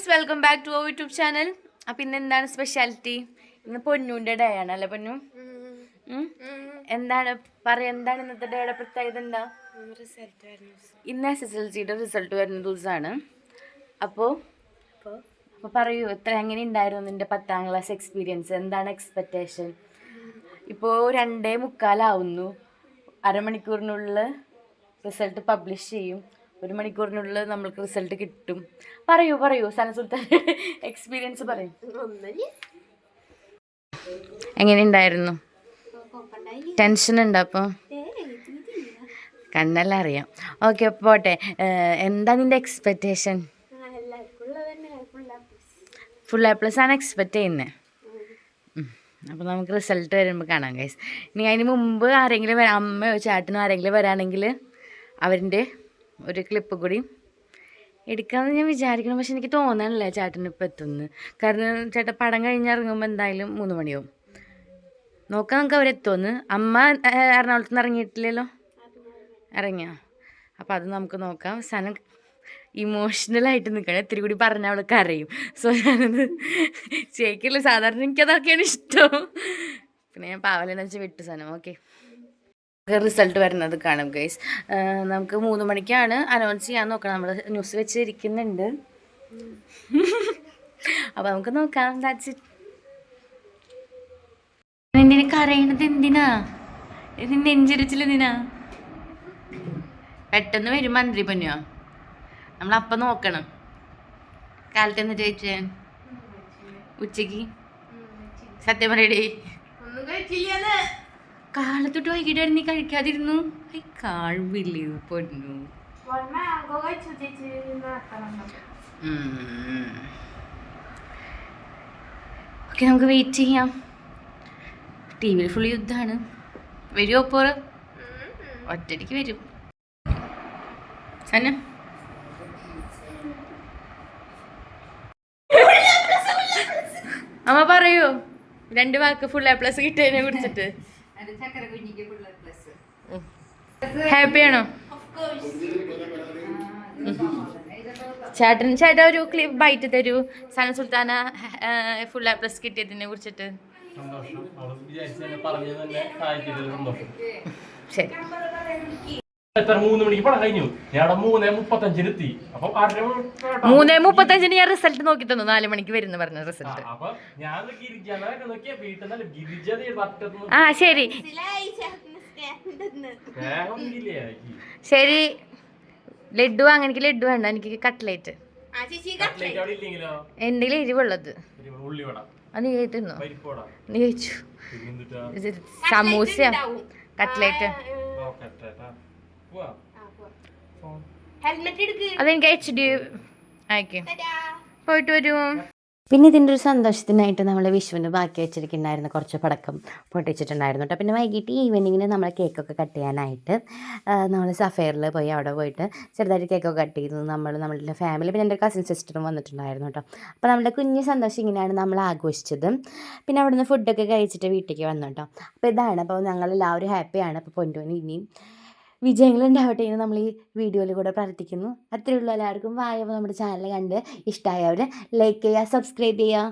Guys welcome back to our YouTube channel അപ്പം ഇന്ന് എന്താണ് സ്പെഷ്യാലിറ്റി ഇന്ന് പൊന്നൂന്റെ ഡേ ആണ് അല്ലേ പൊന്നു? എന്താണ്? പറയാ എന്താണ് ഇന്നത്തെ ഡേയുടെ പ്രത്യേകത എന്താ? ഇന്ന് എസ് എസ് എൽ സിയുടെ റിസൾട്ട് വരുന്ന ദിവസമാണ് അപ്പോ അപ്പോൾ പറയൂ എത്ര എങ്ങനെ ഉണ്ടായിരുന്നു നിന്റെ പത്താം ക്ലാസ് എക്സ്പീരിയൻസ് എന്താണ് എക്സ്പെക്റ്റേഷൻ ഇപ്പോൾ രണ്ടേ മുക്കാലാവുന്നു അരമണിക്കൂറിനുള്ളിൽ റിസൾട്ട് പബ്ലിഷ് ചെയ്യും. ഒരു മണിക്കൂറിനുള്ളിൽ നമ്മൾക്ക് റിസൾട്ട് കിട്ടും. പറയൂ പറയൂ സന സുൽത്താൻ. എക്സ്പീരിയൻസ് പറയൂ. എങ്ങനെ ഉണ്ടായിരുന്നു ടെൻഷൻ ഉണ്ടോ അപ്പോൾ കണ്ണെല്ലാം അറിയാം. ഓക്കെ പോട്ടെ. എന്താ നിന്റെ എക്സ്പെക്റ്റേഷൻ ഫുൾ എ പ്ലസ് ആണ് എക്സ്പെക്റ്റ് ചെയ്യുന്നത് അപ്പോൾ നമുക്ക് റിസൾട്ട് വരുമ്പോൾ കാണാം ഗൈസ് ഇനി അതിന് മുമ്പ് ആരെങ്കിലും അമ്മയോ ചേട്ടനോ ആരെങ്കിലും വരാണെങ്കിൽ അവരിന്റെ ഒരു ക്ലിപ്പ് കൂടി എടുക്കാമെന്ന് ഞാൻ വിചാരിക്കണം പക്ഷെ എനിക്ക് തോന്നണില്ല ചേട്ടനിപ്പോൾ എത്തുന്നു. കാരണം ചേട്ടൻ പടം കഴിഞ്ഞിറങ്ങുമ്പോൾ എന്തായാലും മൂന്ന് മണിയാവും. നോക്കാം നമുക്ക് അവരെത്തുമെന്ന് അമ്മ എറണാകുളത്ത് നിന്ന് ഇറങ്ങിയിട്ടില്ലല്ലോ? ഇറങ്ങിയോ? അപ്പോൾ അത് നമുക്ക് നോക്കാം. സനം ഇമോഷണലായിട്ട് നിൽക്കണം ഇത്തിരി കൂടി പറഞ്ഞാൽ അവൾക്ക് അറിയും സോ ഞാനത് ചേക്കില്ല സാധാരണ എനിക്കതൊക്കെയാണ് ഇഷ്ടം. പിന്നെ ഞാൻ പാവലെന്ന് വെച്ചാൽ വിട്ടു സാധനം ഓക്കെ റിസൾട്ട് വരുന്നത് കാണും ഗൈസ് നമുക്ക് മൂന്ന് മണിക്കാണ് അനൗൺസ് ചെയ്യാൻ നോക്കണം. നമ്മൾ ന്യൂസ് വെച്ചിരിക്കുന്നുണ്ട്. അപ്പോൾ നമുക്ക് നോക്കാം. ദാറ്റ്സ് എന്തിനാ കരയണത് എന്തിനാ? നിന്നെ എഞ്ചരിച്ചില്ല എന്തിനാ? പെട്ടെന്ന് വരും മന്ത്രി പൊന്നോ. നമ്മളപ്പം നോക്കണം. കാലത്ത് എന്നിട്ട് കഴിച്ചേ? ഉച്ചയ്ക്ക്? സത്യം പറയടേ. ഒന്നും കാലത്തൊട്ട് വൈകിട്ട് വരെ നീ കഴിക്കാതിരുന്നു? ഐ കാഴ്വില്ലേ പൊന്നു. ഓക്കെ നമുക്ക് വെയിറ്റ് ചെയ്യാം. ടി വിയിൽ ഫുൾ യുദ്ധമാണ്. വരുമോ ഇപ്പോൾ ഒറ്റയ്ക്ക് വരും. സന്ന അമ്മ പറയൂ. രണ്ട് വാക്ക് ഫുൾ എ പ്ലസ് കിട്ടിയതിനെ കുറിച്ചിട്ട്. ഹാപ്പിയാണോ ചേട്ടൻ ചേട്ടൻ ഒരു ക്ലിപ്പ് ബൈറ്റ് തരൂ. Sana Sultana full A plus കിട്ടിയതിനെ കുറിച്ചിട്ട്. സന്തോഷം. എത്ര? മൂന്ന് മണിക്ക് പടം കഴിഞ്ഞു. ഞാൻ അവിടെ മൂന്നേ മുപ്പത്തഞ്ചിന് എത്തി. അപ്പൊ അര മൂന്നേ മുപ്പത്തഞ്ചിന് ഞാൻ റിസൾട്ട് നോക്കി തന്നു. നാല് മണിക്ക് വരുന്ന പറഞ്ഞ റിസൾട്ട് ആ ശരി. ശരി. ലഡു അങ്ങനെ എനിക്ക് ലഡു വേണ്ട. എനിക്ക് കട്ട്ലേറ്റ്. ആ ചേച്ചി കട്ട്ലേറ്റ് അവിടെ ഇല്ലെങ്കിലോ? എന്റെ എരിവുള്ളത്. അത് നീ കഴിക്കുന്നു നീ കഴിച്ചു. സമൂസ കട്ട്ലേറ്റ്. അതെനിക്ക് എച്ച് ഡി അയക്കും. പോയിട്ട് വരുമോ പിന്നെ ഇതിന്റെ ഒരു സന്തോഷത്തിനായിട്ട് നമ്മൾ വിഷുവിന് ബാക്കി വെച്ചിരിക്കുന്നുണ്ടായിരുന്ന കുറച്ച് പടക്കം പൊട്ടിച്ചിട്ടുണ്ടായിരുന്നു കേട്ടോ. പിന്നെ വൈകിട്ട് ഈവനിങ്ങിന് നമ്മൾ കേക്കൊക്കെ കട്ട് ചെയ്യാനായിട്ട് നമ്മൾ സഫയറിൽ പോയി അവിടെ പോയിട്ട് ചെറുതായിട്ട് കേക്കൊക്കെ കട്ട് ചെയ്തു. നമ്മൾ നമ്മളുടെ ഫാമിലി പിന്നെ എന്റെ കസിൻ സിസ്റ്ററും വന്നിട്ടുണ്ടായിരുന്നു കേട്ടോ. അപ്പോൾ നമ്മുടെ കുഞ്ഞ് സന്തോഷം ഇങ്ങനെയാണ് നമ്മൾ ആഘോഷിച്ചത്. പിന്നെ അവിടെ നിന്ന് ഫുഡൊക്കെ കഴിച്ചിട്ട് വീട്ടിലേക്ക് വന്നു കേട്ടോ. അപ്പോൾ ഇതാണ്. അപ്പോൾ ഞങ്ങളെല്ലാവരും ഹാപ്പിയാണ് അപ്പോൾ പൊന്നുവിന് ഇനിയും വിജയങ്ങളുണ്ടാവട്ടെ എന്ന് നമ്മൾ ഈ വീഡിയോയിൽ കൂടെ പ്രാർത്ഥിക്കുന്നു. അത്രയേ ഉള്ളൂ എല്ലാവർക്കും. വായ നമ്മുടെ ചാനൽ കണ്ട് ഇഷ്ടമായവർ ലൈക്ക് ചെയ്യുക സബ്സ്ക്രൈബ് ചെയ്യുക.